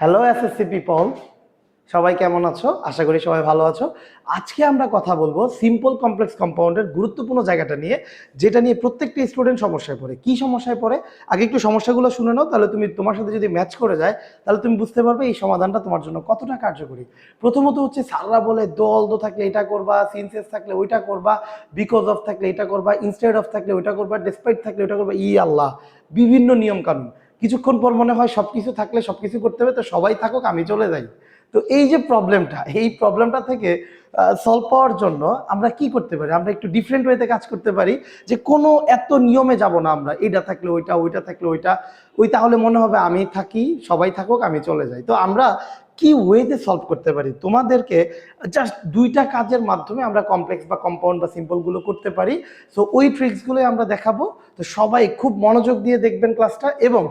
Hello S SSC people সবাই কেমন আছো? আশা করি সবাই ভালো আছো। আজকে আমরা কথা বলব সিম্পল কমপ্লেক্স কম্পাউন্ডের গুরুত্বপূর্ণ জায়গাটা নিয়ে, যেটা নিয়ে প্রত্যেকটা স্টুডেন্ট সমস্যায় পড়ে। কি সমস্যায় পড়ে? আগে একটু সমস্যাগুলো শুনে নাও, তাহলে তুমি তোমার সাথে যদি ম্যাচ করে যায়, তাহলে তুমি বুঝতে পারবে এই সমাধানটা তোমার জন্য কতটা কার্যকরী। প্রথমত হচ্ছে স্যাররা বলে, দল, দো থাকলে এটা করবা সিনসেস থাকলে ওইটা করবা বিকজ অফ থাকলে এটা করবা ইনস্টেড অফ থাকলে ওইটা করবা ডেসপাইট থাকলে ওইটা করবা, ই আল্লাহ। বিভিন্ন নিয়ম কানুন কিছুক্ষণ পর মনে হয় সবকিছু থাকলে সব কিছু করতে হবে, তো সবাই থাকুক, আমি চলে যাই। তো এই যে প্রবলেমটা এই প্রবলেমটা থেকে সলভ পাওয়ার জন্য আমরা কি করতে পারি? আমরা একটু ডিফারেন্ট ওয়েতে কাজ করতে পারি যে কোনো এত নিয়মে যাব না আমরা, এটা থাকলে ওইটা ওইটা থাকলে ওইটা, ওই তাহলে মনে হবে আমি থাকি, সবাই থাকুক, আমি চলে যাই। তো আমরা কি ওয়েতে সলভ করতে পারি? তোমাদেরকে জাস্ট দুইটা কাজের মাধ্যমে আমরা কমপ্লেক্স বা কম্পাউন্ড বা সিম্পলগুলো করতে পারি। সো ওই ট্রিক্সগুলোই আমরা দেখাবো। তো সবাই খুব মনোযোগ দিয়ে দেখবেন ক্লাসটা এবং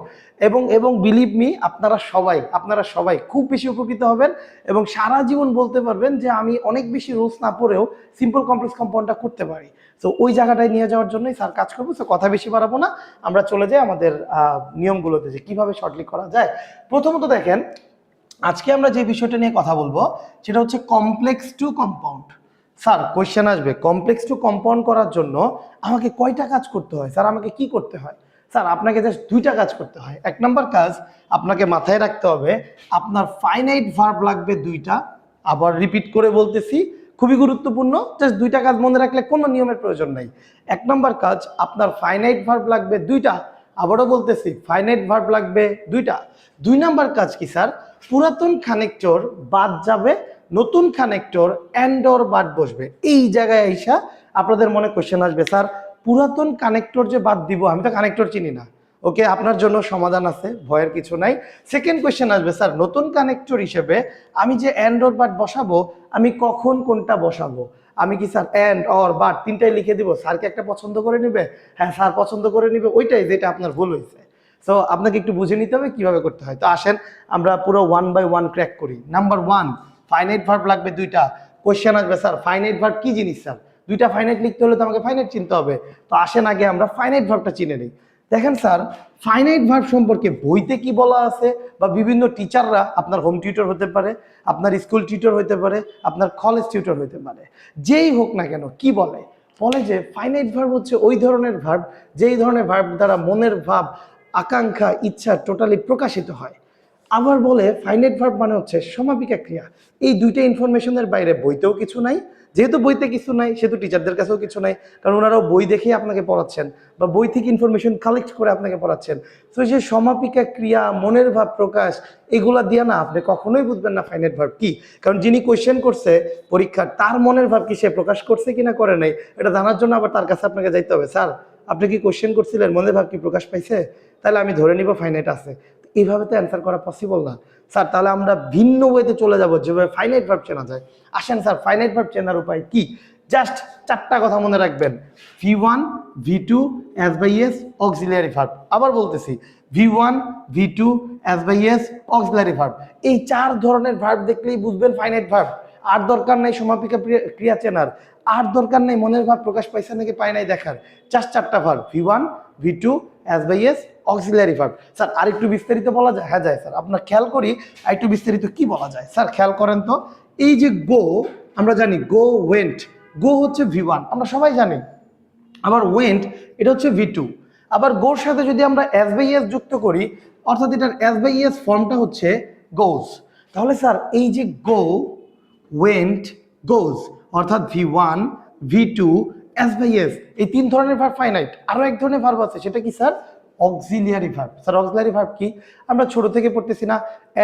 এবং এবং বিলিভ মি আপনারা সবাই আপনারা সবাই খুব বেশি উপকৃত হবেন এবং সারা জীবন বলতে পারবেন যে আমি অনেক বেশি রুলস না পড়েও সিম্পল কমপ্লেক্স কম্পাউন্ডটা করতে পারি। সো ওই জায়গাটায় নিয়ে যাওয়ার জন্যই স্যার কাজ করব। সো কথা বেশি বাড়াবো না। আমরা চলে যাই আমাদের নিয়মগুলোতে যে কীভাবে শর্টলি করা যায়। প্রথমত দেখেন আজকে আমরা যে বিষয়টা নিয়ে কথা বলব, সেটা হচ্ছে complex to compound sir question আসবে। কমপ্লেক্স টু কম্পাউন্ড করার জন্য আমাকে কয়টা কাজ করতে হয়? স্যার, আমাকে কি করতে হয়? স্যার, আপনাকে জাস্ট দুইটা কাজ করতে হয়। এক নম্বর কাজ, আপনাকে মাথায় রাখতে হবে, আপনার ফাইনাইট ভার্ব লাগবে দুইটা। আবার রিপিট করে বলতেছি, খুবই গুরুত্বপূর্ণ জাস্ট দুইটা কাজ মনে রাখলে কোনো নিয়মের প্রয়োজন নাই। এক নম্বর কাজ, আপনার ফাইনাইট ভার্ব লাগবে দুইটা। আবারও বলতেছি ফাইনাইট ভার্ব লাগবে দুইটা। দুই নাম্বার কাজ কি, স্যার? পুরাতন কানেক্টর বাদ যাবে, নতুন কানেক্টর অ্যান্ডর বাদ বসবে। এই জায়গায় আইসা আপনাদের মনে কোশ্চেন আসবে, স্যার, পুরাতন কানেক্টর যে বাদ দিব, আমি তো কানেক্টর চিনি না। ওকে আপনার জন্য সমাধান আছে, ভয়ের কিছু নাই। সেকেন্ড কোয়েশ্চেন আসবে, স্যার, নতুন কানেক্টর হিসেবে আমি যে অ্যান্ডর বাট বসাবো, আমি কখন কোনটা বসাবো? আমি কি, স্যার, অ্যান্ড, অর, বাট তিনটাই লিখে দিব। স্যারকে একটা পছন্দ করে নিবে? হ্যাঁ স্যার পছন্দ করে নিবে। ওইটাই যেটা আপনার ভুল হয়েছে। সো আপনাকে একটু বুঝে নিতে হবে কীভাবে করতে হয়। তো আসেন, আমরা পুরো ওয়ান বাই ওয়ান ক্র্যাক করি। নাম্বার ওয়ান ফাইনাইট ভার্ব লাগবে দুইটা। কোয়েশ্চেন আসবে, স্যার ফাইনাইট ভার্ব কি জিনিস, স্যার? দুইটা ফাইনাইট লিখতে হলে তো আমাকে ফাইনাইট চিনতে হবে। তো আসেন আগে আমরা ফাইনাইট ভার্বটা চিনে নিই। দেখেন, স্যার ফাইনাইট ভার্ব সম্পর্কে বইতে কি বলা আছে বা বিভিন্ন টিচাররা আপনার হোম টিউটর হতে পারে, আপনার স্কুল টিউটর হতে পারে, আপনার কলেজ টিউটর হতে পারে। যেই হোক না কেন, কি বলে? বলে যে ফাইনাইট ভার্ব হচ্ছে ওই ধরনের ভার্ব যেই ধরনের ভার্ব দ্বারা মনের ভাব আকাঙ্ক্ষা, ইচ্ছা টোটালি প্রকাশিত হয়। আবার বলে ফাইনাইট ভার্ব মানে হচ্ছে সমাপিকা ক্রিয়া। এই দুইটা ইনফরমেশনের বাইরে বইতেও কিছু নাই। যেহেতু বইতে কিছু নাই, সেহেতু টিচারদের কাছেও কিছু নাই, কারণ ওনারাও বই দেখেই আপনাকে পড়াচ্ছেন বা বই থেকে ইনফরমেশন কালেক্ট করে আপনাকে পড়াচ্ছেন। তো যে সমাপিকা ক্রিয়া, মনের ভাব প্রকাশ, এগুলা দিয়ে না, আপনি কখনোই বুঝবেন না ফাইনাইট ভার্ব কি। কারণ যিনি কোয়েশ্চেন করছে পরীক্ষার, তার মনের ভাব কি সে প্রকাশ করছে কিনা করে নাই, এটা জানার জন্য আবার তার কাছে আপনাকে যাইতে হবে। স্যার আপনি কি কোয়েশ্চেন করছিলেন? মনের ভাব কি প্রকাশ পাইছে? তাহলে আমি ধরে নিব ফাইনাইট আছে। এইভাবে তো অ্যান্সার করা পসিবল না। স্যার, তাহলে আমরা ভিন্ন ওয়েতে চলে যাব, যেভাবে ফাইনাইট ভার্ব চেনা যায়। আসেন স্যার ফাইনাইট ভার্ব চেনার উপায় কি? জাস্ট চারটা কথা মনে রাখবেন। V one V two S by S auxiliary verb আবার বলতেছি V one V two S by S auxiliary verb এই চার ধরনের ভার্ব দেখলেই বুঝবেন ফাইনাইট ভার্ব আর দরকার নাই সমাপিকা ক্রিয়া চেনার। আর দরকার নেই মনের ভাব প্রকাশ পাইছে নাকি পায় নাই দেখার। চার চারটা verb V one V two S by S auxiliary verb sir আর একটু বিস্তারিত বলা যায়? হ্যাঁ যায় স্যার আপনার খেয়াল করি আর একটু বিস্তারিত কি বলা যায়? স্যার খেয়াল করেন তো। এই যে গো আমরা জানি গো ওয়েন্ট গো হচ্ছে ভি ওয়ান আমরা সবাই জানি। আবার ওয়েন্ট এটা হচ্ছে ভি টু আবার গোর সাথে যদি আমরা এস বাই এস যুক্ত করি, অর্থাৎ এটার এস বাই এস ফর্মটা হচ্ছে গোজ তাহলে স্যার এই যে গো ওয়েন্ট গোজ অর্থাৎ V one V two S by S এই তিন ধরনের ভার্ব ফাইনাইট আরও এক ধরনের ভার্ব আছে, সেটা কি sir auxiliary verb sir auxiliary verb কি? আমরা ছোট থেকে পড়তেছি না।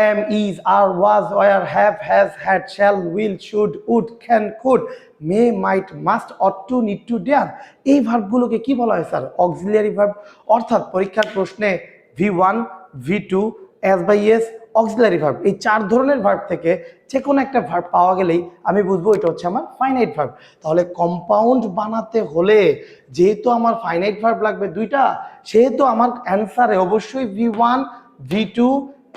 Am is are was were have has had shall will should would can could may might must ought to need to dare এই ভার্বগুলোকে কি বলা হয় স্যার অক্সিলিয়ারি ভার্ব অর্থাৎ পরীক্ষার প্রশ্নে V one V two S by S auxiliary verb এই চার ধরনের ভার্ব থেকে যে কোনো একটা ভার্ব পাওয়া গেলেই আমি বুঝব এটা হচ্ছে আমার ফাইনাইট ভার্ব তাহলে কম্পাউন্ড বানাতে হলে যেহেতু আমার ফাইনাইট ভার্ব লাগবে দুইটা, সেহেতু আমার অ্যান্সারে অবশ্যই V one V two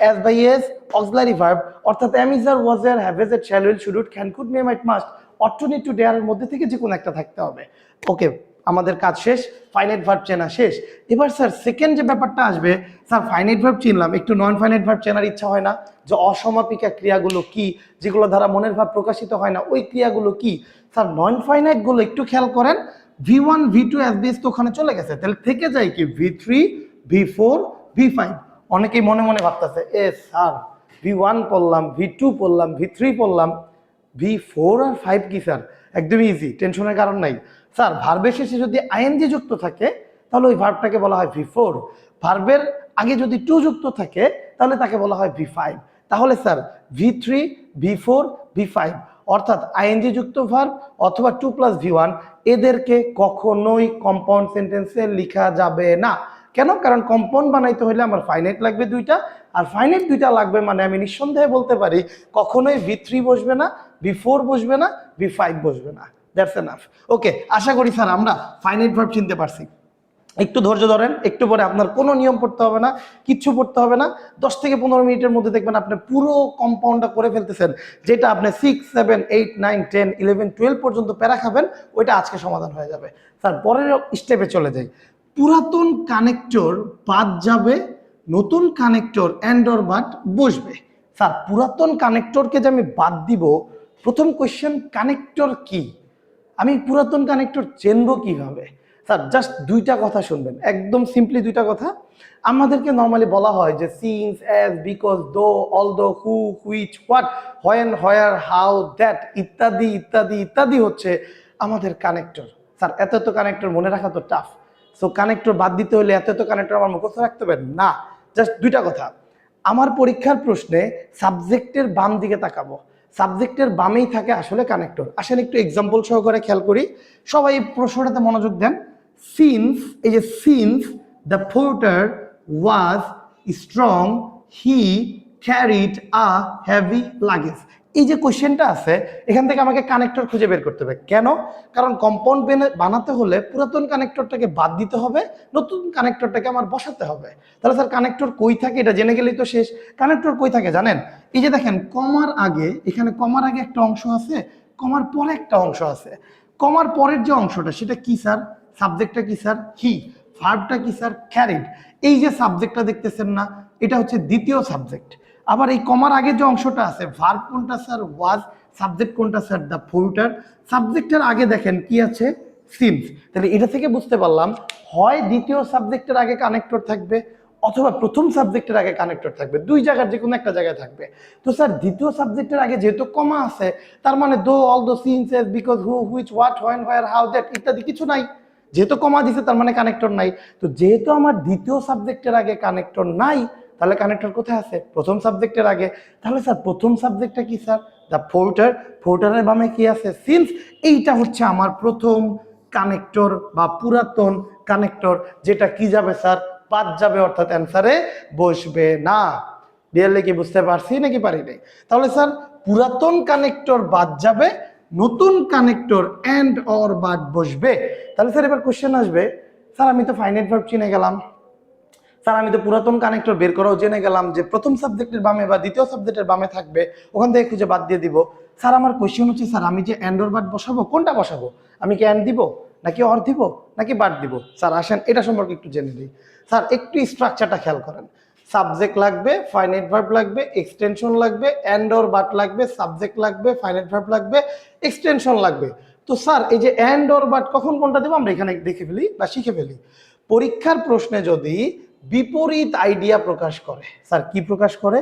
S by S auxiliary verb অর্থাৎ am is are was were have has had shall will should can could may might must ought to need to ডেয়ারের মধ্যে থেকে যে কোনো একটা থাকতে হবে। ওকে আমাদের কাজ শেষ ফাইনাইট ভার্ব চেনা শেষ। এবার স্যার সেকেন্ড যে ব্যাপারটা আসবে স্যার ফাইনাইট ভার্ব চিনলাম, একটু নন ফাইনাইট ভার্ব চেনার ইচ্ছা হয় না, যে অসমাপিকা ক্রিয়াগুলো কি, যেগুলো দ্বারা মনের ভাব প্রকাশিত হয় না, ওই ক্রিয়াগুলো কি? স্যার নন ফাইনাইটগুলো একটু খেয়াল করেন V one V two S তো ওখানে চলে গেছে, তাহলে থেকে যায় কি? V three V four V five অনেকেই মনে মনে ভাবতেছে, এ স্যার ভি ওয়ান পড়লাম ভি টু পড়লাম ভি থ্রি পড়লাম ভি ফোর আর ফাইভ কি স্যার একদমই ইজি টেনশনের কারণ নাই। স্যার ভার্বের শেষে যদি আইএনজি যুক্ত থাকে, তাহলে ওই ভার্বটাকে বলা হয় ভি ফোর ভার্বের আগে যদি টু যুক্ত থাকে, তাহলে তাকে বলা হয় ভি ফাইভ তাহলে sir V three V four V five অর্থাৎ আইএনজি যুক্ত ভার্ব অথবা টু প্লাস ভি ওয়ান এদেরকে কখনোই কম্পাউন্ড সেন্টেন্সে লেখা যাবে না। কেন? কারণ কম্পাউন্ড বানাইতে হলে আমার ফাইনাইট লাগবে দুইটা, আর ফাইনাইট দুইটা লাগবে মানে আমি নিঃসন্দেহে বলতে পারি, কখনোই ভি থ্রি বসবে না ভি ফোর বসবে না ভি ফাইভ বসবে না। দ্যাটস এনাফ ওকে আশা করি স্যার, আমরা ফাইনাইট ভার্ব চিনতে পারছি। একটু ধৈর্য ধরেন, একটু পরে আপনার কোনো নিয়ম পড়তে হবে না, কিচ্ছু পড়তে হবে না। দশ থেকে পনেরো মিনিটের মধ্যে দেখবেন আপনি পুরো কম্পাউন্ডটা করে ফেলতেছেন, যেটা আপনি six seven eight nine ten eleven twelve পর্যন্ত প্যারা খাবেন, ওইটা আজকে সমাধান হয়ে যাবে। স্যার, পরের স্টেপে চলে যাই। পুরাতন কানেক্টর বাদ যাবে, নতুন কানেক্টর অ্যান্ডর বাট বসবে। স্যার, পুরাতন কানেক্টরকে যে আমি বাদ দিব, প্রথম কোয়েশ্চেন কানেক্টর কি? আমি পুরাতন কানেক্টর চেনবো কীভাবে? স্যার জাস্ট দুইটা কথা শুনবেন। একদম সিম্পলি দুইটা কথা। আমাদেরকে নর্মালি বলা হয় যে since as because though although who which what when where how that ইত্যাদি ইত্যাদি ইত্যাদি হচ্ছে আমাদের কানেক্টর স্যার, এত এত কানেক্টর মনে রাখা তো টাফ সো কানেক্টর বাদ দিতে হলে এত এত কানেক্টর আমার মুখস্থ রাখতে হবে? না। জাস্ট দুইটা কথা। আমার পরীক্ষার প্রশ্নে সাবজেক্টের বাম দিকে তাকাবো। সাবজেক্টের বামেই থাকে আসলে কানেক্টর আসেন একটু এক্সাম্পল সহকারে খেয়াল করি। সবাই এই প্রশ্নটাতে মনোযোগ দেন। সিন্স এই যে since the porter was strong he carried a heavy luggage এই যে কোশ্চেনটা আছে, এখান থেকে আমাকে কানেক্টর খুঁজে বের করতে হবে। কেন? কারণ কম্পাউন্ড বানাতে হলে পুরাতন কানেক্টরটাকে বাদ দিতে হবে, নতুন কানেক্টরটাকে আমার বসাতে হবে। তাহলে স্যার কানেক্টর কই থাকে? এটা জেনে গেলেই তো শেষ। কানেক্টর কই থাকে জানেন? এই যে দেখেন, কমার আগে, এখানে কমার আগে একটা অংশ আছে, কমার পরে একটা অংশ আছে। কমার পরের যে অংশটা, সেটা কি স্যার সাবজেক্টটা কি স্যার হি ভার্বটা কি স্যার ক্যারিড এই যে সাবজেক্টটা দেখতেছেন না, এটা হচ্ছে দ্বিতীয় সাবজেক্ট আবার এই কমার আগে যে অংশটা আছে ভার্ব কোনটা স্যার ওয়াজ সাবজেক্ট কোনটা স্যার দ্য ফোল্টার সাবজেক্টের আগে দেখেন কি আছে? সিমস তাহলে এটা থেকে বুঝতে পারলাম, হয় দ্বিতীয় সাবজেক্টের আগে কানেক্টর থাকবে, অথবা প্রথম সাবজেক্টের আগে কানেক্টর থাকবে। দুই জায়গার যে কোনো একটা জায়গায় থাকবে। তো স্যার দ্বিতীয় সাবজেক্টের আগে যেহেতু কমা আছে, তার মানে though although since as because who which what when where how that ইত্যাদি কিছু নাই। যেহেতু কমা দিছে, তার মানে কানেক্টর নাই। তো যেহেতু আমার দ্বিতীয় সাবজেক্টের আগে কানেক্টর নাই তাহলে কানেক্টর কোথায় আছে? প্রথম সাবজেক্টের আগে। তাহলে স্যার প্রথম সাবজেক্টটা কি স্যার দ্য ফোর্টার ফোর্টারের বামে কি আছে? সিন্স এইটা হচ্ছে আমার প্রথম কানেক্টর বা পুরাতন কানেক্টর যেটা কি যাবে স্যার বাদ যাবে, অর্থাৎ অ্যান্সারে বসবে না। রিয়েলি কি বুঝতে পারছি নাকি পারি নাই? তাহলে স্যার পুরাতন কানেক্টর বাদ যাবে, নতুন কানেক্টর অ্যান্ড অর বাদ বসবে। তাহলে স্যার এবার কোশ্চেন আসবে। স্যার আমি তো ফাইনাইট ভার্ব চিনে গেলাম। স্যার, আমি তো পুরাতন কানেক্টর বের করাও জেনে গেলাম যে প্রথম সাবজেক্টের বামে বা দ্বিতীয় সাবজেক্টের বামে থাকবে, ওখান থেকে খুঁজে বাদ দিয়ে দিব। স্যার, আমার কোয়েশ্চেন হচ্ছে, স্যার, আমি যে অ্যান্ডর বাদ বসাবো, কোনটা বসাবো? আমি কি অ্যান্ড দিব, নাকি অর দিব, নাকি বাদ দিব? স্যার, আসেন, এটা সম্পর্কে একটু জেনে নিই। স্যার, একটু স্ট্রাকচারটা খেয়াল করেন। সাবজেক্ট লাগবে ফাইনাইট ভার্ব লাগবে এক্সটেনশন লাগবে অ্যান্ড অর বাট লাগবে সাবজেক্ট লাগবে ফাইনাইট ভার্ব লাগবে এক্সটেনশন লাগবে। তো স্যার, এই যে অ্যান্ড অর বাট কখন কোনটা দেবো? আমরা এখানে দেখে ফেলি বা শিখে ফেলি। পরীক্ষার প্রশ্নে যদি বিপরীত আইডিয়া প্রকাশ করে। স্যার, কি প্রকাশ করে?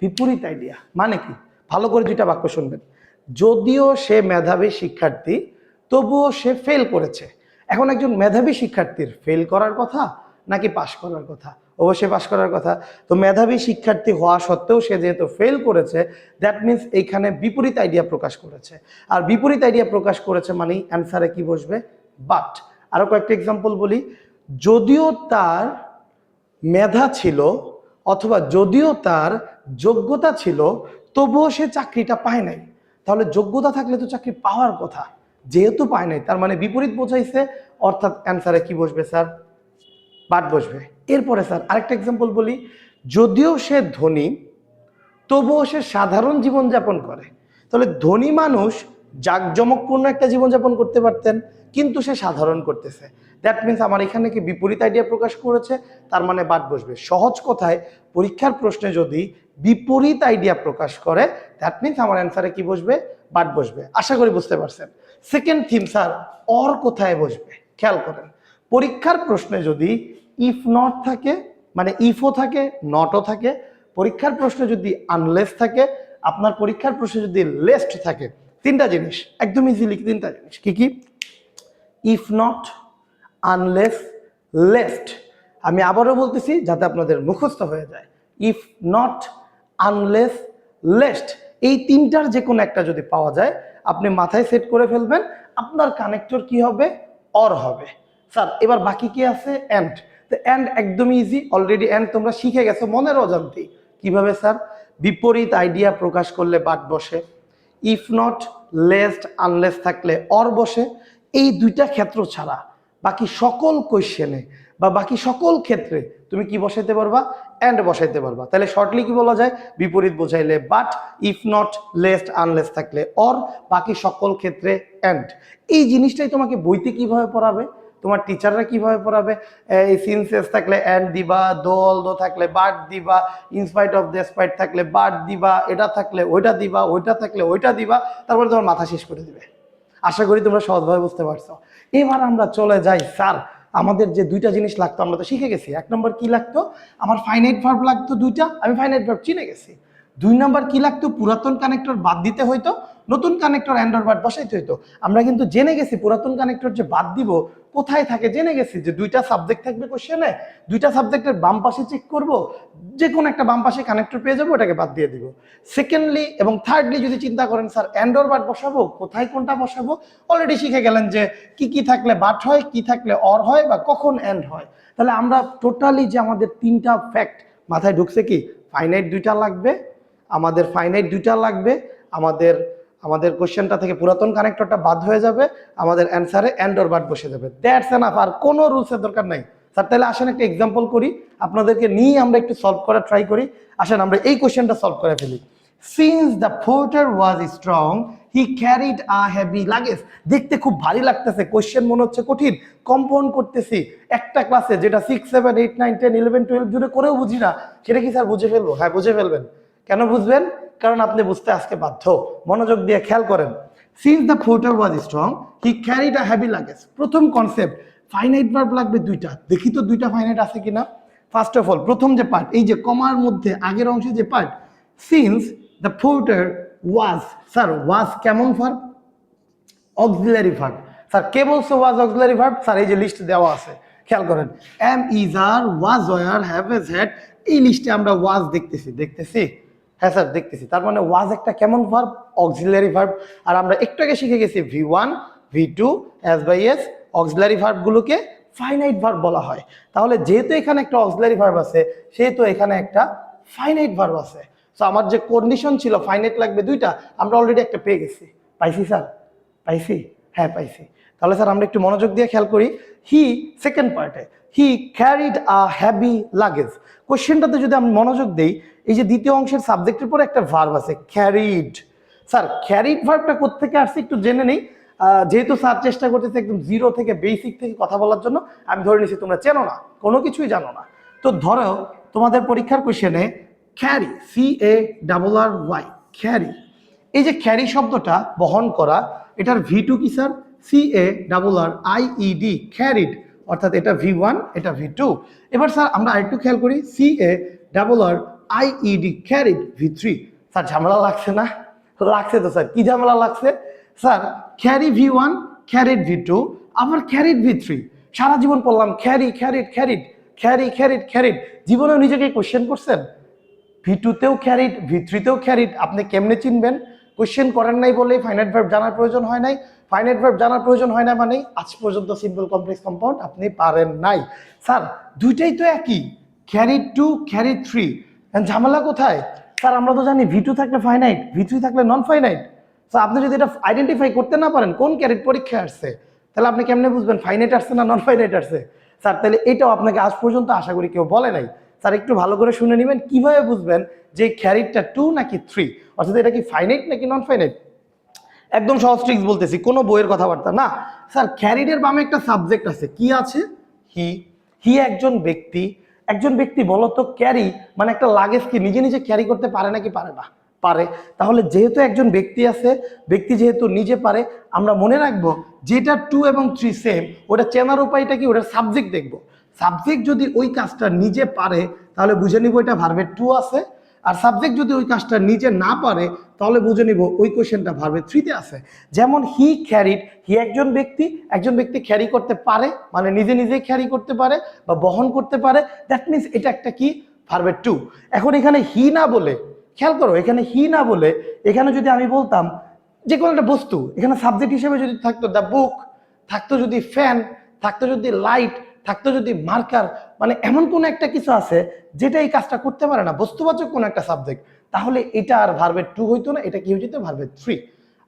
বিপরীত আইডিয়া মানে কি? ভালো করে দুইটা বাক্য শুনবেন। যদিও সে মেধাবী শিক্ষার্থী, তবুও সে ফেল করেছে। এখন একজন মেধাবী শিক্ষার্থীর ফেল করার কথা নাকি পাশ করার কথা? অবশ্যই পাশ করার কথা। তো মেধাবী শিক্ষার্থী হওয়া সত্ত্বেও সে যেহেতু ফেল করেছে দ্যাট মিন্স এইখানে বিপরীত আইডিয়া প্রকাশ করেছে। আর বিপরীত আইডিয়া প্রকাশ করেছে মানেই অ্যান্সারে কি বসবে? বাট আরও কয়েকটা এক্সাম্পল বলি। যদিও তার মেধা ছিল অথবা যদিও তার যোগ্যতা ছিল, তবুও সে চাকরিটা পায় নাই। তাহলে যোগ্যতা থাকলে তো চাকরি পাওয়ার কথা। যেহেতু পায় নাই, তার মানে বিপরীত বোঝাইছে, অর্থাৎ অ্যান্সারে কি বসবে, স্যার? বাদ বসবে। এরপরে, স্যার, আরেকটা এক্সাম্পল বলি। যদিও সে ধনী, তবুও সে সাধারণ জীবনযাপন করে। তাহলে ধনী মানুষ জাঁকজমকপূর্ণ একটা জীবনযাপন করতে পারতেন। কিন্তু সে সাধারণ করতেছে। দ্যাট মিন্স আমার এখানে কি বিপরীত আইডিয়া প্রকাশ করেছে, তার মানে বাদ বসবে। সহজ কথায়, পরীক্ষার প্রশ্নে যদি বিপরীত আইডিয়া প্রকাশ করে দ্যাট মিন্স আমার অ্যান্সারে কি বসবে? বাদ বসবে। আশা করি বুঝতে পারছেন। সেকেন্ড থিম স্যার অর কোথায় বসবে? খেয়াল করেন। পরীক্ষার প্রশ্নে যদি ইফ নট থাকে মানে ইফও থাকে নটও থাকে, পরীক্ষার প্রশ্নে যদি আনলেস থাকে, আপনার পরীক্ষার প্রশ্নে যদি লেস্ট থাকে, তিনটা জিনিস, একদম ইজিলি তিনটা জিনিস। কি কি? ইফ নট আনলেস লেস্ট আমি আবারও বলতেছি যাতে আপনাদের মুখস্থ হয়ে যায়। ইফ নট আনলেস লেস্ট এই তিনটার যে কোনো একটা যদি পাওয়া যায়, আপনি মাথায় সেট করে ফেলবেন, আপনার কানেক্টর কি হবে? অর হবে। স্যার, এবার বাকি কি আছে? অ্যান্ড তো অ্যান্ড একদমই ইজি অলরেডি অ্যান্ড তোমরা শিখে গেছো, মনের অজান্তেই। কীভাবে, স্যার? বিপরীত আইডিয়া প্রকাশ করলে বাট বসে। ইফ নট লেস্ট আনলেস থাকলে অর বসে। এই দুইটা ক্ষেত্র ছাড়া বাকি সকল কোয়েশ্চেনে বা বাকি সকল ক্ষেত্রে তুমি কি বসাইতে পারবা? অ্যান্ড বসাইতে পারবা। তাহলে শর্টলি কি বলা যায়? বিপরীত বোঝাইলে but if not lest unless থাকলে অর বাকি সকল ক্ষেত্রে অ্যান্ড এই জিনিসটাই তোমাকে বইতে কীভাবে পড়াবে? তোমার টিচাররা কীভাবে পড়াবে? এই সিনসেস থাকলে অ্যান্ড দিবা, দোল, দো থাকলে বাট দিবা ইনস্পাইট অফ ডেসপাইট থাকলে বাট দিবা, এটা থাকলে ওইটা দিবা, ওইটা থাকলে ওইটা দিবা, তারপরে তোমার মাথা শেষ করে দিবে। আশা করি তোমরা সহজভাবে বুঝতে পারছ। এবার আমরা চলে যাই, স্যার, আমাদের যে দুইটা জিনিস লাগতো, আমরা তো শিখে গেছি। এক নম্বর কি লাগতো? আমার ফাইনাইট ভার্ব লাগতো দুইটা, আমি ফাইনাইট ভার্ব চিনে গেছি। দুই নম্বর কি লাগতো? পুরাতন কানেক্টর বাদ দিতে হইতো, নতুন কানেক্টর অ্যান্ড্রয়েড বাদ বসাইতে হইতো। আমরা কিন্তু জেনে গেছি পুরাতন কানেক্টর যে বাদ দিব কোথায় থাকে? জেনে গেছি যে দুইটা সাবজেক্ট থাকবে কোশ্চেনে দুইটা সাবজেক্টের বাম পাশে চেক করব যে কোনো একটা বাম পাশে কানেক্টর পেয়ে যাব, ওটাকে বাদ দিয়ে দিব। সেকেন্ডলি এবং থার্ডলি যদি চিন্তা করেন, স্যার অ্যান্ডোর বাট বসাবো? কোথায় কোনটা বসাবো? অলরেডি শিখে গেলেন যে কি কি থাকলে বাট হয়, কি থাকলে অর হয় বা কখন অ্যান্ড হয়। তাহলে আমরা টোটালি যে আমাদের তিনটা ফ্যাক্ট মাথায় ঢুকছে কি? ফাইনাইট দুইটা লাগবে, আমাদের ফাইনাইট দুইটা লাগবে, আমাদের আমাদের কোশ্চেনটা থেকে পুরাতন কানেক্টরটা বাদ হয়ে যাবে, আমাদের অ্যান্সারে অ্যান্ডোর বাদ বসে যাবে। দ্যাটস এনাফ আর কোনো রুলসের দরকার নাই। স্যার তাহলে আসেন একটা এক্সাম্পল করি, আপনাদেরকে নিয়ে আমরা একটু সলভ করার ট্রাই করি। আসেন, আমরা এই কোশ্চেনটা সলভ করে ফেলি। Since the porter was strong he carried a heavy luggage দেখতে খুব ভারী লাগতেছে কোশ্চেন মনে হচ্ছে কঠিন। কম্পাউন্ড করতেছি, একটা ক্লাসে যেটা six seven eight nine ten eleven twelve জুড়ে করেও বুঝি না। সেটা কি স্যার বুঝে ফেলব? হ্যাঁ বুঝে ফেলবেন। কেন বুঝবেন? কারণ আপনি বুঝতে আজকে বাধ্য। মনোযোগ দিয়ে খেয়াল করেন। Since the porter was strong he carried a heavy luggage প্রথম কনসেপ্ট ফাইনাইট ভার্ব লাগবে দুইটা। দেখি তো দুইটা ফাইনাইট আছে কিনা। ফার্স্ট অফ অল প্রথম যে পার্ট এই যে কমার মধ্যে আগের অংশে যে part since the porter was sir was কেমন ভার্ব অক্সিলারি ভার্ব স্যার কে বলছে ওয়াজ অক্সিলারি ভার্ব স্যার এই যে লিস্ট দেওয়া আছে। খেয়াল করেন। Am is are was were have has had এই লিস্টে আমরা ওয়াজ দেখতেছি। দেখতেছি? হ্যাঁ স্যার, দেখতেছি। তার মানে ওয়াজ একটা কেমন ভার্ব অক্সিলারি ভার্ব আর আমরা একটু আগে শিখে গেছি V one V two S by S auxiliary ভার্বগুলোকে finite verb বলা হয়। তাহলে যেহেতু এখানে একটা অক্সিলারি ভার্ব আছে, সেহেতু এখানে একটা ফাইনাইট ভার্ব আছে। সো আমার যে কন্ডিশন ছিল ফাইনাইট লাগবে দুইটা, আমরা অলরেডি একটা পেয়ে গেছি। পাইছি, স্যার? পাইছি? হ্যাঁ পাইছি। তাহলে স্যার, আমরা একটু মনোযোগ দিয়ে খেয়াল করি। হি সেকেন্ড পার্টে he carried a heavy luggage কোশ্চেনটাতে যদি আমি মনোযোগ দেই, এই যে দ্বিতীয় অংশের সাবজেক্টের পরে একটা ভার্ব আছে ক্যারিড স্যার ক্যারিড ভার্বটা কোথেকে আসছে একটু জেনে নেই। যেহেতু স্যার চেষ্টা করতেছে একদম জিরো থেকে বেসিক থেকে কথা বলার জন্য, আমি ধরে নিছি তোমরা চেনো না, কোনো কিছুই জানো না। তো ধরো, তোমাদের পরীক্ষার কোশ্চেনে carry C A double R Y carry এই যে ক্যারি শব্দটা বহন করা, এটার ভি টু কি, sir? C A double R I E D carried অর্থাৎ এটা ভি ওয়ান এটা ভি টু এবার স্যার আমরা আরেকটু খেয়াল করি C A double R I E D carried V three sir, ঝামেলা লাগছে না? লাগছে তো স্যার, কি ঝামেলা লাগছে? Sir carry V one carried V two আবার ক্যারিড ভি থ্রি সারা জীবন পড়লাম carry carried carried carry carried carried জীবনেও নিজেকে কোশ্চেন করছেন? ভি টুতেও ক্যারিড ভি থ্রিতেও ক্যারিড আপনি কেমনে চিনবেন? কোশ্চেন করেন নাই বলেই ফাইনাল ভার্ব জানার প্রয়োজন হয় নাই। ফাইনাইট ভার্ব জানার প্রয়োজন হয় না মানে আজ পর্যন্ত সিম্পল কমপ্লেক্স কম্পাউন্ড আপনি পারেন নাই। স্যার, দুইটাই তো একই। ক্যারিড টু ক্যারিড থ্রি ঝামেলা কোথায়? স্যার, আমরা তো জানি ভি টু থাকলে ফাইনাইট ভি থ্রি থাকলে নন ফাইনাইট স্যার, আপনি যদি এটা আইডেন্টিফাই করতে না পারেন, কোন ক্যারিড পরীক্ষায় আসছে? তাহলে আপনি কেমনে বুঝবেন ফাইনাইট আসছে না নন ফাইনাইট আসছে? স্যার, তাহলে এটাও আপনাকে আজ পর্যন্ত আশা করি কেউ বলে নাই। স্যার, একটু ভালো করে শুনে নেবেন, কীভাবে বুঝবেন যে ক্যারিটটা টু নাকি থ্রি অর্থাৎ এটা কি ফাইনাইট নাকি নন ফাইনাইট একদম সহজ ট্রিক্স বলতেছি, কোনো বইয়ের কথাবার্তা। না, স্যার, ক্যারিডের বামে একটা সাবজেক্ট আছে, কি আছে? হি হি একজন ব্যক্তি। একজন ব্যক্তি বলতো, ক্যারি মানে একটা লাগেজ কি, নিজে নিজে ক্যারি করতে পারে নাকি পারে না? পারে। তাহলে যেহেতু একজন ব্যক্তি আছে, ব্যক্তি যেহেতু নিজে পারে, আমরা মনে রাখব, যেটা টু এবং থ্রি সেম ওটা চেনার উপায়টা কি, ওটার সাবজেক্ট দেখব। সাবজেক্ট যদি ওই কাজটা নিজে পারে, তাহলে বুঝে নিব এটা ভার্বের টু আছে। আর সাবজেক্ট যদি ওই কাজটা নিজে না পারে, তাহলে বুঝে নিব ওই কোয়েশ্চেনটা ভার্বের থ্রিতে আছে। যেমন হি ক্যারিড হি একজন ব্যক্তি একজন ব্যক্তি ক্যারি করতে পারে মানে নিজে নিজেই ক্যারি করতে পারে বা বহন করতে পারে দ্যাট মিনস এটা একটা কি? ভার্বের টু এখন এখানে হি না বলে, খেয়াল করো, এখানে হি না বলে, এখানে যদি আমি বলতাম যে কোনো একটা বস্তু, এখানে সাবজেক্ট হিসেবে যদি থাকতো দ্য বুক থাকতো যদি ফ্যান থাকতো যদি লাইট থাকতো যদি মার্কার মানে এমন কোন একটা কিছু আছে যেটা এই কাজটা করতে পারে না, বস্তুবাচক কোন একটা সাবজেক্ট তাহলে এটা আর ভার্বের টু হইতো না, এটা কি হইতো? ভার্বের থ্রি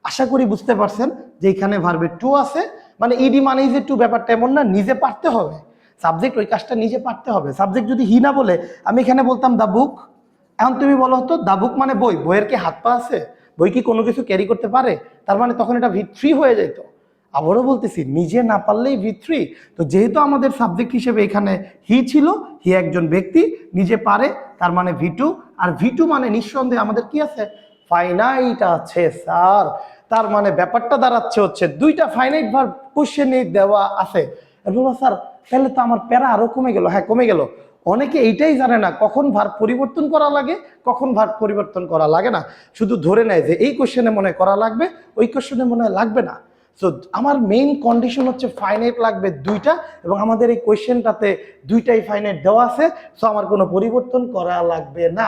আশা করি বুঝতে পারছেন যে এখানে ভার্বের টু আছে মানে ইডি মানে যে টু ব্যাপারটা এমন না, নিজে পারতে হবে। সাবজেক্ট ওই কাজটা নিজে পারতে হবে। সাবজেক্ট যদি হি না বলে, আমি এখানে বলতাম দ্য বুক এখন তুমি বলো তো দ্য বুক মানে বই? বইয়ের কি হাত পা আছে? বই কি কোনো কিছু ক্যারি করতে পারে? তার মানে তখন এটা ভি থ্রি হয়ে যেত আবারও বলতেছি, নিজে না পারলেই ভি থ্রি তো যেহেতু আমাদের সাবজেক্ট হিসেবে এখানে হি ছিল হি একজন ব্যক্তি, নিজে পারে, তার মানে ভি টু আর ভি টু মানে নিঃসন্দেহে আমাদের কি আছে? ফাইনাইট আছে, স্যার। তার মানে ব্যাপারটা দাঁড়াচ্ছে হচ্ছে দুইটা ফাইনাইট ভার কোশ্চেনে দেওয়া আছে। স্যার, তাহলে তো আমার প্যারা আরও কমে গেল। হ্যাঁ কমে গেল। অনেকে এইটাই জানে না, কখন ভার পরিবর্তন করা লাগে, কখন ভার পরিবর্তন করা লাগে না। শুধু ধরে নেয় যে এই কোশ্চেনে মনে করা লাগবে, ওই কোশ্চেনে মনে লাগবে না। সো আমার মেইন কন্ডিশন হচ্ছে ফাইনাইট লাগবে দুইটা এবং আমাদের এই কোয়েশ্চেনটাতে দুইটাই ফাইনাইট দেওয়া আছে। সো আমার কোনো পরিবর্তন করা লাগবে না।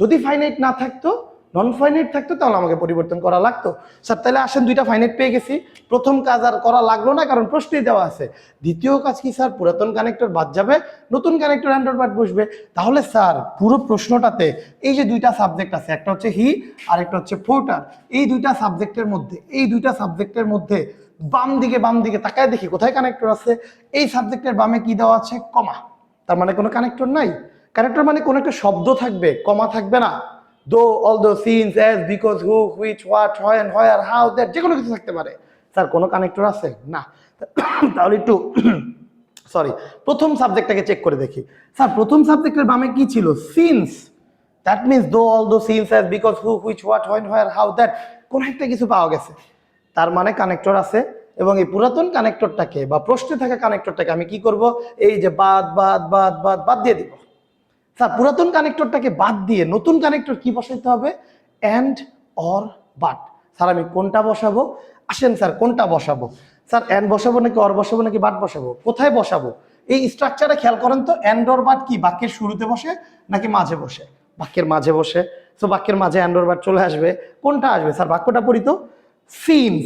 যদি ফাইনাইট না থাকতো নন ফাইনাইট থাকতো, তাহলে আমাকে পরিবর্তন করা লাগতো। স্যার, তাহলে আসেন, দুইটা ফাইনাইট পেয়ে গেছি। প্রথম কাজ আর করা লাগল না, কারণ প্রশ্নই দেওয়া আছে। দ্বিতীয় কাজ কি, স্যার? পুরাতন কানেক্টর বাদ যাবে, নতুন কানেক্টর অ্যান্ড্রয়েড বাদ বসবে। তাহলে, স্যার, পুরো প্রশ্নটাতে এই যে দুইটা সাবজেক্ট আছে, একটা হচ্ছে হি আর একটা হচ্ছে ফোর্টার এই দুইটা সাবজেক্টের মধ্যে, এই দুইটা সাবজেক্টের মধ্যে বাম দিকে বাম দিকে তাকায় দেখি কোথায় কানেক্টর আছে। এই সাবজেক্টের বামে কি দেওয়া আছে? কমা। তার মানে কোনো কানেক্টর নাই। কানেক্টর মানে কোনো একটা শব্দ থাকবে, কমা থাকবে না। Though although since as because who which what when where how that যে কোনো কিছু থাকতে পারে। স্যার, কোনো কানেক্টর আছে? না। তাহলে একটু সরি প্রথম সাবজেক্টটাকে চেক করে দেখি। স্যার, প্রথম সাবজেক্টের বামে কি ছিল? Since that means though although since as because who which what when where how that কোনো একটা কিছু পাওয়া গেছে। তার মানে কানেক্টর আছে এবং এই পুরাতন কানেক্টরটাকে বা প্রশ্নে থাকা কানেক্টরটাকে আমি কি করব? এই যে বাদ বাদ বাদ বাদ বাদ দিয়ে দিব। স্যার, পুরাতন কানেক্টরটাকে বাদ দিয়ে নতুন কানেক্টর কি বসাইতে হবে? অ্যান্ড অর বাট স্যার, আমি কোনটা বসাবো? আসেন স্যার, কোনটা বসাবো? স্যার অ্যান্ড বসাবো নাকি অর বসাবো নাকি বাট বসাবো? কোথায় বসাবো? এই স্ট্রাকচারে খেয়াল করেন তো অ্যান্ড অর বাট কি, বাক্যের শুরুতে বসে নাকি মাঝে বসে? বাক্যের মাঝে বসে। তো বাক্যের মাঝে অ্যান্ড অর বাট চলে আসবে। কোনটা আসবে? স্যার, বাক্যটা পড়ি তো। সিন্স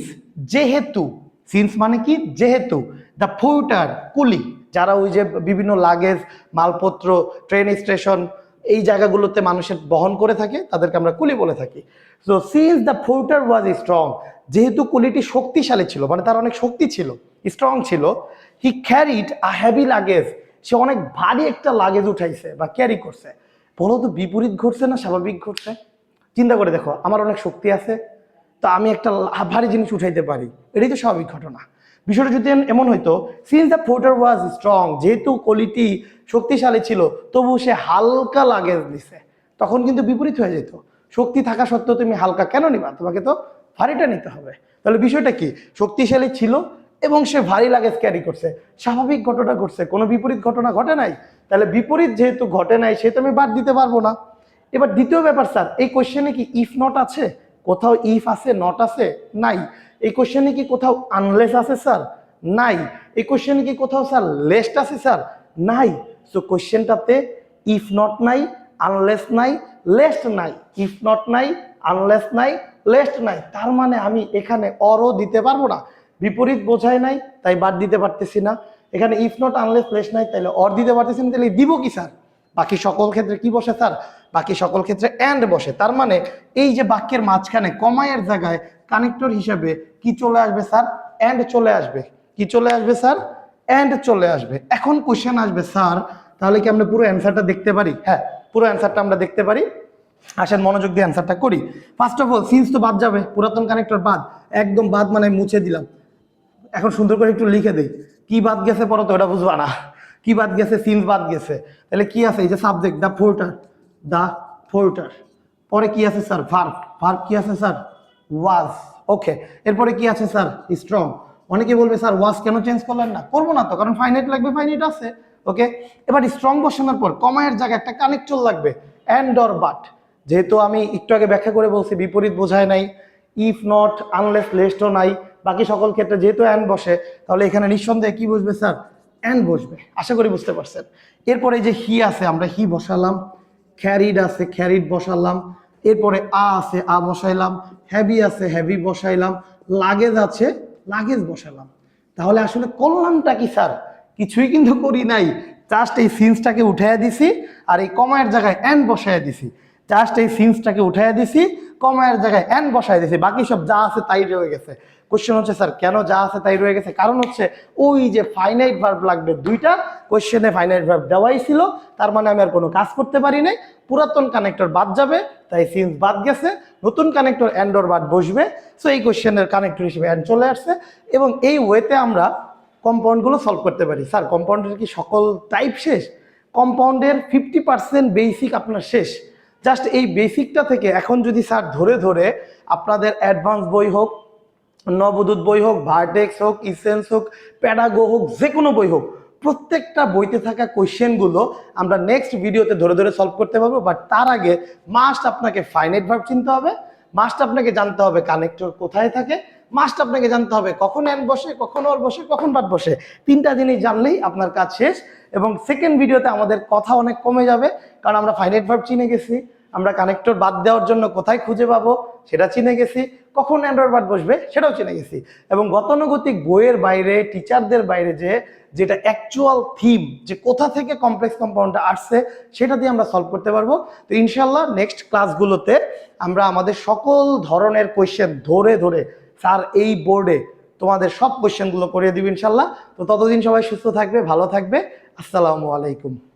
যেহেতু সিন্স মানে কি? যেহেতু দ্য ফোর্টার কুলি। যারা ওই যে বিভিন্ন লাগেজ মালপত্র ট্রেন স্টেশন এই জায়গাগুলোতে মানুষের বহন করে থাকে, তাদেরকে আমরা কুলি বলে থাকি। So since the porter was strong যেহেতু কুলিটি শক্তিশালী ছিল মানে তার অনেক শক্তি ছিল স্ট্রং ছিল he carried a heavy luggage সে অনেক ভারী একটা লাগেজ উঠাইছে বা ক্যারি করছে। বলো তো, বিপরীত ঘটছে না স্বাভাবিক ঘটছে? চিন্তা করে দেখো, আমার অনেক শক্তি আছে, তো আমি একটা ভারী জিনিস উঠাইতে পারি। এটাই তো স্বাভাবিক ঘটনা। বিষয়টা যদি এমন হইতো since the porter was strong যেহেতু কোয়ালিটি শক্তিশালী ছিল, তবু সে হালকা লাগেজ দিছে তখন কিন্তু বিপরীত হয়ে যেত। শক্তি থাকা সত্ত্বেও তুমি হালকা কেন নিবা? তোমাকে তো ভারীটা নিতে হবে। তাহলে বিষয়টা কি? শক্তিশালী ছিল এবং সে ভারী লাগেজ ক্যারি করছে। স্বাভাবিক ঘটনা ঘটছে, কোনো বিপরীত ঘটনা ঘটে নাই। তাহলে বিপরীত যেহেতু ঘটে নাই, সে তো আমি বাদ দিতে পারব না। এবার দ্বিতীয় ব্যাপার, স্যার, এই কোশ্চেনে কি ইফ নট আছে? কোথাও ইফ আছে নট আছে? নাই। এই কোশ্চেনে কি কোথাও আনলেস আছে স্যার নাই। এই কোশ্চেনে কি কোথাও স্যার লেস্ট আছে স্যার নাই। সো কোশ্চেনটাতে ইফ নট নাই আনলেস নাই লেস্ট নাই। ইফ নট নাই আনলেস নাই লেস্ট নাই। তার মানে আমি এখানে অরও দিতে পারব না। বিপরীত বোঝায় নাই, তাই বাদ দিতে পারতেছি না। এখানে ইফ নট আনলেস লেস্ট নাই তাহলে অর দিতে পারতেছি না তাহলে দিব কি স্যার বাকি সকল ক্ষেত্রে কি বসে স্যার বাকি সকল ক্ষেত্রে অ্যান্ড বসে। তার মানে এই যে বাক্যের মাঝখানে কমায়ের জায়গায় কানেক্টর হিসেবে কি চলে আসবে স্যার? অ্যান্ড চলে আসবে। কি চলে আসবে স্যার? অ্যান্ড চলে আসবে। এখন কোশ্চেন আসবে, স্যার, তাহলে কি আমরা পুরো অ্যান্সারটা দেখতে পারি? হ্যাঁ পুরো অ্যান্সারটা আমরা দেখতে পারি। আসেন, মনোযোগ দিয়ে অ্যান্সারটা করি। ফার্স্ট অফ অল সিন্স তো বাদ যাবে, পুরাতন কানেক্টর বাদ। একদম বাদ মানে মুছে দিলাম। এখন সুন্দর করে একটু লিখে দিই। কি বাদ গেছে পরে তো, ওটা বুঝবা না। কি বাদ গেছে? সিন্স বাদ গেছে। তাহলে কি আছে? এই যে subject the porter the porter পরে কি আছে, স্যার? ভার্ব ভার্ব কি আছে, স্যার? ওয়াজ ওকে এরপরে কি আছে, স্যার? স্ট্রং অনেকে বলবে, স্যার ওয়াজ কেন চেঞ্জ করলেন না? করব না তো, কারণ ফাইনাইট লাগবে ফাইনাইট আছে। ওকে এবার স্ট্রং বসানোর পর কমায়ের জায়গায় একটা কানেক্টর লাগবে অ্যান্ড অর বাট যেহেতু আমি একটু আগে ব্যাখ্যা করে বলছি, বিপরীত বোঝায় নাই ইফ নট আনলেস লেস্টও নাই, বাকি সকল ক্ষেত্রে যেহেতু অ্যান্ড বসে, তাহলে এখানে নিঃসন্দেহে কি বসবে, স্যার? অ্যান্ড বসবে, আশা করি বুঝতে পারছেন। এরপরে যে হি আছে, আমরা হি বসালাম খ্যারিড আছে খ্যারিড বসালাম, এরপরে আ আছে, আ বসাইলাম হ্যাভি আছে হ্যাভি বসাইলাম লাগেজ আছে লাগেজ বসালাম তাহলে আসলে করলামটা কি স্যার? কিছুই কিন্তু করি নাই। জাস্ট এই সিন্সটাকে উঠাইয়া দিছি আর এই কমায়ের জায়গায় অ্যান্ড বসাইয়া দিছি। জাস্ট এই সিন্সটাকে উঠাইয়া দিছি, কমায়ের জায়গায় অ্যান্ড বসাই দিছি। বাকি সব যা আছে তাই রয়ে গেছে। কোশ্চেন হচ্ছে, স্যার, কেন যা আছে তাই রয়ে গেছে? কারণ হচ্ছে ওই যে ফাইনাইট ভার্ব লাগবে দুইটা কোশ্চেনে ফাইনাইট ভার্ব দেওয়াই ছিল। তার মানে আমি আর কোনো কাজ করতে পারি নাই। পুরাতন কানেক্টর বাদ যাবে, তাই সিন্স বাদ গেছে। নতুন কানেক্টর অ্যান্ডর বাদ বসবে। সো এই কোয়েশ্চেনের কানেক্টর হিসেবে অ্যান্ড চলে আসছে। এবং এই ওয়েতে আমরা কম্পাউন্ডগুলো সলভ করতে পারি। স্যার কম্পাউন্ডের কি সকল টাইপ শেষ? কম্পাউন্ডের ফিফটি পার্সেন্ট বেসিক আপনার শেষ। জাস্ট এই বেসিকটা থেকে এখন যদি স্যার ধরে ধরে আপনাদের অ্যাডভান্স বই হোক, নবদূত বই হোক ভার্টেক্স হোক ইসেন্স হোক প্যাডাগো হোক যে কোনো বই হোক প্রত্যেকটা বইতে থাকা কোয়েশ্চেনগুলো আমরা নেক্সট ভিডিওতে ধরে ধরে সলভ করতে পারব বাট তার আগে মাস্ট আপনাকে ফাইনাইট ভার্ব চিনতে হবে মাস্ট আপনাকে জানতে হবে কানেক্টর কোথায় থাকে মাস্ট আপনাকে জানতে হবে কখন অ্যান বসে, কখন ওর বসে, কখন বাদ বসে। তিনটা জিনিস জানলেই আপনার কাজ শেষ, এবং সেকেন্ড ভিডিওতে আমাদের কথা অনেক কমে যাবে, কারণ আমরা ফাইনাইট ভার্ব চিনে গেছি। আমরা কানেক্টর বাদ দেওয়ার জন্য কোথায় খুঁজে পাবো, সেটা চিনে গেছি। কখন অ্যান্ড্রয়েড বাদ বসবে, সেটাও চিনে গেছি। এবং গতানুগতিক বইয়ের বাইরে টিচারদের বাইরে যে যেটা অ্যাকচুয়াল থিম যে কোথা থেকে কমপ্লেক্স কম্পাউন্ডটা আসছে, সেটা দিয়ে আমরা সলভ করতে পারব। তো ইনশাল্লাহ নেক্সট ক্লাসগুলোতে আমরা আমাদের সকল ধরনের কোয়েশ্চেন ধরে ধরে স্যার এই বোর্ডে তোমাদের সব কোয়েশ্চেনগুলো করিয়ে দিবে ইনশাল্লাহ তো ততদিন সবাই সুস্থ থাকবে, ভালো থাকবে। আসসালামু আলাইকুম।